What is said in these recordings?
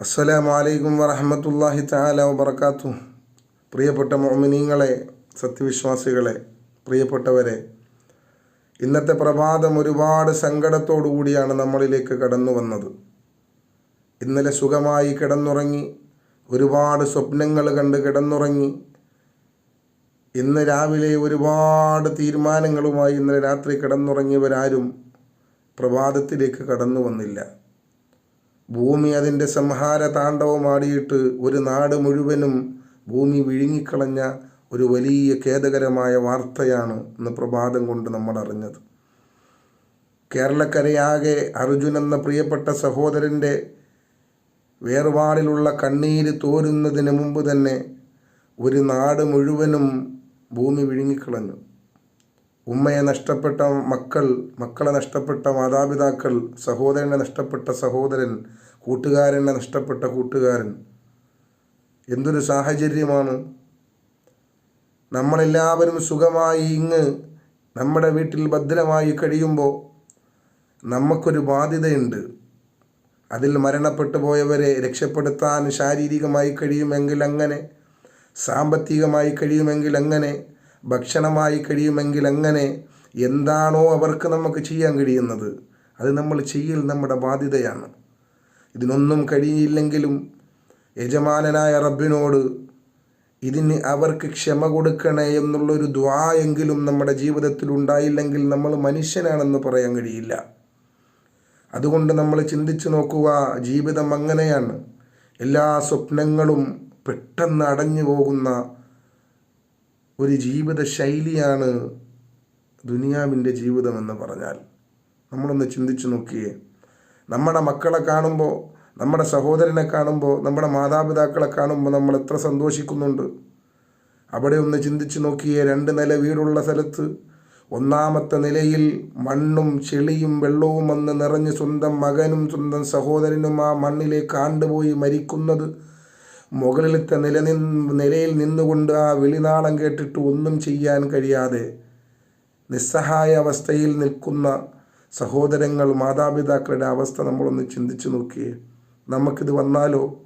അസ്സലാമു അലൈക്കും വറഹമത്തല്ലാഹി താല വബറകാത്തു പ്രിയപ്പെട്ട മോമിനീങ്ങളെ സത്യവിശ്വാസികളെ പ്രിയപ്പെട്ടവരെ ഇന്നത്തെ പ്രഭാതം ഒരുപാട് സങ്കടത്തോടു കൂടിയാണ് നമ്മളിലേക്ക് കടന്നു വന്നത്. ഇന്നലെ സുഖമായി കിടന്നുറങ്ങി ഒരുപാട് സ്വപ്നങ്ങൾ കണ്ട് കിടന്നുറങ്ങി ഇന്ന് രാവിലെ ഒരുപാട് തീരുമാനങ്ങളുമായി ഇന്നലെ രാത്രി കിടന്നുറങ്ങിയവരാരും പ്രഭാതത്തിലേക്ക് കടന്നു വന്നില്ല. ഭൂമി അതിന്റെ സംഹാര താണ്ഡവമാടിയിട്ട് ഒരു നാട് മുഴുവനും ഭൂമി വിഴുങ്ങിക്കളഞ്ഞ ഒരു വലിയ ഖേദകരമായ വാർത്തയാണ് ഇന്ന് പ്രഭാതം കൊണ്ട് നമ്മൾ അറിഞ്ഞത് കേരളക്കരയാകെ അർജുൻ എന്ന പ്രിയപ്പെട്ട സഹോദരന്റെ വേർപാടിലുള്ള കണ്ണീര് തോരുന്നതിന് മുമ്പ് തന്നെ ഒരു നാട് മുഴുവനും ഭൂമി വിഴുങ്ങിക്കളഞ്ഞു. ഉമ്മയെ നഷ്ടപ്പെട്ട മക്കൾ മക്കളെ നഷ്ടപ്പെട്ട മാതാപിതാക്കൾ സഹോദരനെ നഷ്ടപ്പെട്ട സഹോദരൻ കൂട്ടുകാരനെ നഷ്ടപ്പെട്ട കൂട്ടുകാരൻ. എന്തൊരു സാഹചര്യമാണ്. നമ്മളെല്ലാവരും സുഖമായി ഇങ്ങ് നമ്മുടെ വീട്ടിൽ ഭദ്രമായി കഴിയുമ്പോൾ നമുക്കൊരു ബാധ്യതയുണ്ട്. അതിൽ മരണപ്പെട്ടു പോയവരെ രക്ഷപ്പെടുത്താൻ ശാരീരികമായി കഴിയുമെങ്കിൽ അങ്ങനെ സാമ്പത്തികമായി കഴിയുമെങ്കിൽ അങ്ങനെ ഭക്ഷണമായി കഴിയുമെങ്കിൽ അങ്ങനെ എന്താണോ അവർക്ക് നമുക്ക് ചെയ്യാൻ കഴിയുന്നത് അത് നമ്മൾ ചെയ്യൽ നമ്മുടെ ബാധ്യതയാണ്. ഇതിനൊന്നും കഴിയില്ലെങ്കിലും യജമാനനായ റബ്ബിനോട് ഇതിന് അവർക്ക് ക്ഷമ കൊടുക്കണേ എന്നുള്ളൊരു ദ്വാ എങ്കിലും നമ്മുടെ ജീവിതത്തിൽ ഉണ്ടായില്ലെങ്കിൽ നമ്മൾ മനുഷ്യനാണെന്ന് പറയാൻ കഴിയില്ല. അതുകൊണ്ട് നമ്മൾ ചിന്തിച്ചു നോക്കുക ജീവിതം അങ്ങനെയാണ്. എല്ലാ സ്വപ്നങ്ങളും പെട്ടെന്ന് അടഞ്ഞു പോകുന്ന ഒരു ജീവിത ശൈലിയാണ് ദുനിയാവിന്റെ ജീവിതം എന്ന് പറഞ്ഞാൽ നമ്മളൊന്ന് ചിന്തിച്ചു നോക്കിയേ. നമ്മുടെ മക്കളെ കാണുമ്പോൾ നമ്മുടെ സഹോദരനെ കാണുമ്പോൾ നമ്മുടെ മാതാപിതാക്കളെ കാണുമ്പോൾ നമ്മൾ എത്ര സന്തോഷിക്കുന്നുണ്ട്. അവിടെ ഒന്ന് ചിന്തിച്ചു നോക്കിയേ രണ്ട് നില വീടുള്ള സ്ഥലത്ത് ഒന്നാമത്തെ നിലയിൽ മണ്ണും ചെളിയും വെള്ളവും വന്ന് നിറഞ്ഞ് സ്വന്തം മകനും സ്വന്തം സഹോദരനും ആ മണ്ണിലേക്ക് ആണ്ടുപോയി മരിക്കുന്നത് മുകളിലത്തെ നില നിലയിൽ നിന്നുകൊണ്ട് ആ വിളിനാളം കേട്ടിട്ട് ഒന്നും ചെയ്യാൻ കഴിയാതെ നിസ്സഹായ അവസ്ഥയിൽ നിൽക്കുന്ന സഹോദരങ്ങൾ മാതാപിതാക്കളുടെ അവസ്ഥ നമ്മളൊന്ന് ചിന്തിച്ചു നോക്കിയേ. നമുക്കിത് വന്നാലോ?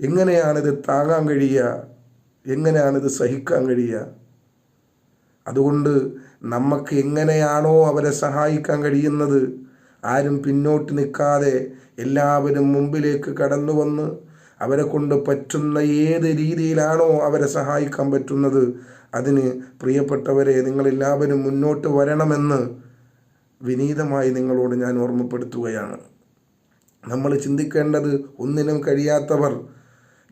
എങ്ങനെയാണിത് താങ്ങാൻ കഴിയുക? എങ്ങനെയാണിത് സഹിക്കാൻ കഴിയുക? അതുകൊണ്ട് നമുക്ക് എങ്ങനെയാണോ അവരെ സഹായിക്കാൻ കഴിയുന്നത് ആരും പിന്നോട്ട് നിൽക്കാതെ എല്ലാവരും മുമ്പിലേക്ക് കടന്നു വന്ന് അവരെ കൊണ്ട് പറ്റുന്ന ഏത് രീതിയിലാണോ അവരെ സഹായിക്കാൻ പറ്റുന്നത് അതിന് പ്രിയപ്പെട്ടവരെ നിങ്ങളെല്ലാവരും മുന്നോട്ട് വരണമെന്ന് വിനീതമായി നിങ്ങളോട് ഞാൻ ഓർമ്മപ്പെടുത്തുകയാണ്. നമ്മൾ ചിന്തിക്കേണ്ടത് ഒന്നിനും കഴിയാത്തവർ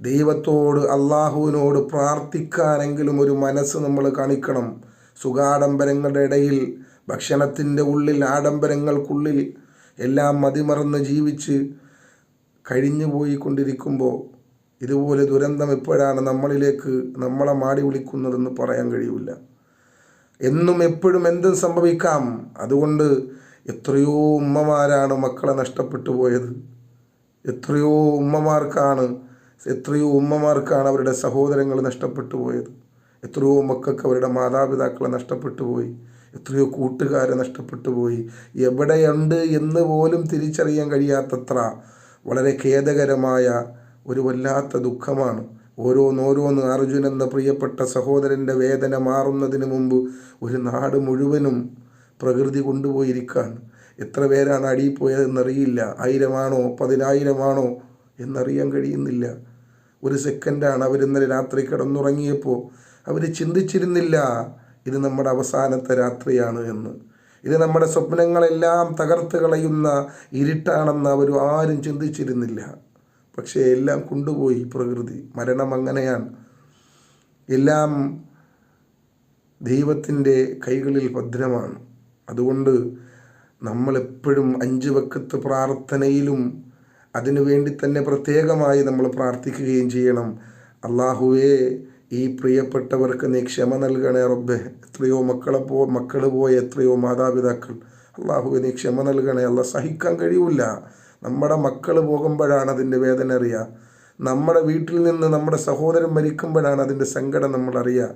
ദൈവത്തോട് അള്ളാഹുവിനോട് പ്രാർത്ഥിക്കാനെങ്കിലും ഒരു മനസ്സ് നമ്മൾ കാണിക്കണം. സുഖാഡംബരങ്ങളുടെ ഇടയിൽ ഭക്ഷണത്തിന്റെ ഉള്ളിൽ ആഡംബരങ്ങൾക്കുള്ളിൽ എല്ലാം മതിമറന്ന് ജീവിച്ച് കഴിഞ്ഞു പോയിക്കൊണ്ടിരിക്കുമ്പോൾ ഇതുപോലെ ദുരന്തം എപ്പോഴാണ് നമ്മളിലേക്ക് നമ്മളെ മാടി വിളിക്കുന്നതെന്ന് പറയാൻ കഴിയില്ല എന്നും എപ്പോഴും എന്തും സംഭവിക്കാം. അതുകൊണ്ട് എത്രയോ ഉമ്മമാരാണ് മക്കളെ നഷ്ടപ്പെട്ടു പോയത്. എത്രയോ ഉമ്മമാർക്കാണ് എത്രയോ ഉമ്മമാർക്കാണ് അവരുടെ സഹോദരങ്ങൾ നഷ്ടപ്പെട്ടു പോയത്. എത്രയോ മക്കൾക്ക് അവരുടെ മാതാപിതാക്കളെ നഷ്ടപ്പെട്ടു പോയി. എത്രയോ കൂട്ടുകാരെ നഷ്ടപ്പെട്ടു പോയി. എവിടെയുണ്ട് എന്ന് പോലും തിരിച്ചറിയാൻ കഴിയാത്തത്ര വളരെ ഖേദകരമായ ഒരു വല്ലാത്ത ദുഃഖമാണ്. ഓരോന്നോരോന്ന് അർജുൻ എന്ന പ്രിയപ്പെട്ട സഹോദരന്റെ വേദന മാറുന്നതിന് മുമ്പ് ഒരു നാട് മുഴുവനും പ്രകൃതി കൊണ്ടുപോയിരിക്കാണ്. എത്ര പേരാണ് അടിയിൽ പോയതെന്നറിയില്ല ആയിരമാണോ? പതിനായിരമാണോ? എന്നറിയാൻ കഴിയുന്നില്ല. ഒരു സെക്കൻഡാണ് അവരിന്നലെ രാത്രി കിടന്നുറങ്ങിയപ്പോൾ. അവർ ചിന്തിച്ചിരുന്നില്ല ഇത് നമ്മുടെ അവസാനത്തെ രാത്രിയാണ് എന്ന്. ഇത് നമ്മുടെ സ്വപ്നങ്ങളെല്ലാം തകർത്ത് കളയുന്ന ഇരുട്ടാണെന്ന് അവർ ആരും ചിന്തിച്ചിരുന്നില്ല. പക്ഷേ എല്ലാം കൊണ്ടുപോയി പ്രകൃതി. മരണം അങ്ങനെയാണ്. എല്ലാം ദൈവത്തിന്റെ കൈകളിൽ ഭദ്രമാണ്. അതുകൊണ്ട് നമ്മളെപ്പോഴും അഞ്ച് വക്കത്ത് പ്രാർത്ഥനയിലും അതിനു വേണ്ടി തന്നെ പ്രത്യേകമായി നമ്മൾ പ്രാർത്ഥിക്കുകയും ചെയ്യണം. അള്ളാഹുവേ ഈ പ്രിയപ്പെട്ടവർക്ക് നീ ക്ഷമ നൽകണേ റബ്ബെ. എത്രയോ മക്കളെ പോ മക്കൾ പോയ എത്രയോ മാതാപിതാക്കൾ. അള്ളാഹു നീ ക്ഷമ നൽകണേ. അല്ല സഹിക്കാൻ കഴിയില്ല നമ്മുടെ മക്കൾ പോകുമ്പോഴാണ് അതിന്റെ വേദന അറിയുക നമ്മുടെ വീട്ടിൽ നിന്ന് നമ്മുടെ സഹോദരൻ മരിക്കുമ്പോഴാണ് അതിന്റെ സങ്കടം നമ്മൾ അറിയുക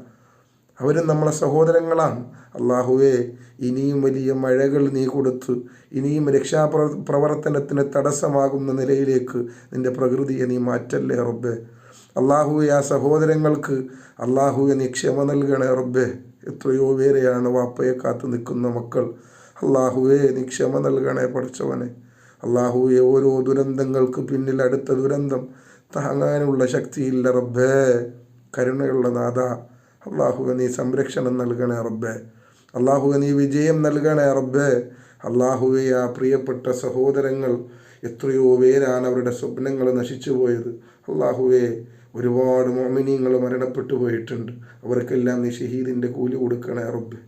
അവരും നമ്മളെ സഹോദരങ്ങളാണ്. അള്ളാഹുവേ ഇനിയും വലിയ മഴകൾ നീ കൊടുത്ത് ഇനിയും രക്ഷാപ്ര പ്രവർത്തനത്തിന് തടസ്സമാകുന്ന നിലയിലേക്ക് നിന്റെ പ്രകൃതിയെ നീ മാറ്റല്ലേ റബ്ബേ. അള്ളാഹുവെ ആ സഹോദരങ്ങൾക്ക് അള്ളാഹുവെ ക്ഷമ നൽകണേ റബ്ബെ. എത്രയോ പേരെയാണ് വാപ്പയെ കാത്തു നിൽക്കുന്ന മക്കൾ. അള്ളാഹുവെ നീ ക്ഷമ നൽകണേ പഠിച്ചവനെ. അള്ളാഹുവെ ഓരോ ദുരന്തങ്ങൾക്ക് പിന്നിൽ അടുത്ത ദുരന്തം. താങ്ങാനുള്ള ശക്തിയില്ല റബ്ബേ. കരുണയുള്ള നാഥ. അള്ളാഹുവെ നീ സംരക്ഷണം നൽകണേ റബ്ബേ. അള്ളാഹുവെ നീ വിജയം നൽകണേ റബ്ബേ. അള്ളാഹുവെ ആ പ്രിയപ്പെട്ട സഹോദരങ്ങൾ എത്രയോ പേരാണ് അവരുടെ സ്വപ്നങ്ങൾ നശിച്ചു പോയത്. അള്ളാഹുവെ ഒരുപാട് മോമിനിയങ്ങൾ മരണപ്പെട്ടു പോയിട്ടുണ്ട്. അവർക്കെല്ലാം നീ ഷഹീദിന്റെ കൂലി കൊടുക്കണേ റബ്ബ്.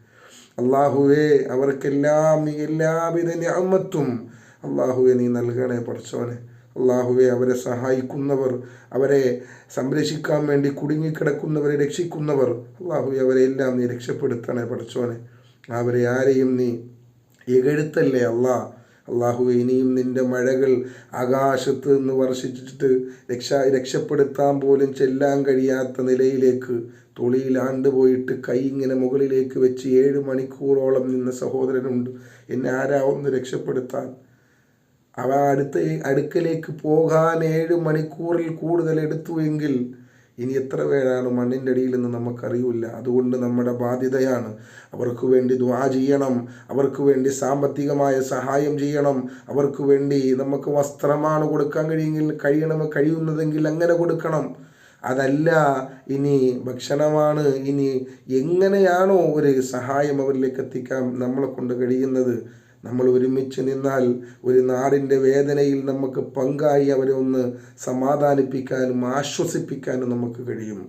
അള്ളാഹുവേ അവർക്കെല്ലാം നീ എല്ലാവിധ ഞാമത്തും അള്ളാഹുവെ നീ നൽകണേ പഠിച്ചവനെ അള്ളാഹുവെ അവരെ സഹായിക്കുന്നവർ അവരെ സംരക്ഷിക്കാൻ വേണ്ടി കുടുങ്ങിക്കിടക്കുന്നവരെ രക്ഷിക്കുന്നവർ അള്ളാഹുവെ അവരെ എല്ലാം നീ രക്ഷപ്പെടുത്തണേ പഠിച്ചോനെ അവരെ ആരെയും നീ ഇകഴ്ത്തല്ലേ അള്ളാ. അള്ളാഹുവെ ഇനിയും നിന്റെ മഴകൾ ആകാശത്ത് നിന്ന് വർഷിച്ചിട്ട് രക്ഷ രക്ഷപ്പെടുത്താൻ പോലും ചെല്ലാൻ കഴിയാത്ത നിലയിലേക്ക് തൊളിയിലാണ്ട് പോയിട്ട് കൈ ഇങ്ങനെ മുകളിലേക്ക് വെച്ച് ഏഴ് മണിക്കൂറോളം നിന്ന സഹോദരനുണ്ട്. എന്നെ ആരാ ഒന്ന് രക്ഷപ്പെടുത്താൻ? അവ അടുത്ത അടുക്കലേക്ക് പോകാൻ ഏഴ് മണിക്കൂറിൽ കൂടുതൽ എടുത്തു എങ്കിൽ ഇനി എത്ര പേരാണ് മണ്ണിന്റെ അടിയിൽ നിന്ന് നമുക്കറിയില്ല. അതുകൊണ്ട് നമ്മുടെ ബാധ്യതയാണ് അവർക്ക് വേണ്ടി ദ്വാ ചെയ്യണം. അവർക്ക് വേണ്ടി സാമ്പത്തികമായ സഹായം ചെയ്യണം. അവർക്ക് വേണ്ടി നമുക്ക് വസ്ത്രമാണ് കൊടുക്കാൻ കഴിയുമെങ്കിൽ കഴിയണം കഴിയുന്നതെങ്കിൽ അങ്ങനെ കൊടുക്കണം. അതല്ല ഇനി ഭക്ഷണമാണ്. ഇനി എങ്ങനെയാണോ ഒരു സഹായം അവരിലേക്ക് എത്തിക്കാൻ നമ്മളെ കൊണ്ട് കഴിയുന്നത്? നമ്മൾ ഒരുമിച്ച് നിന്നാൽ ഒരു നാടിന്റെ വേദനയിൽ നമുക്ക് പങ്കായി അവരെ ഒന്ന് സമാധാനിപ്പിക്കാനും ആശ്വസിപ്പിക്കാനും നമുക്ക് കഴിയും.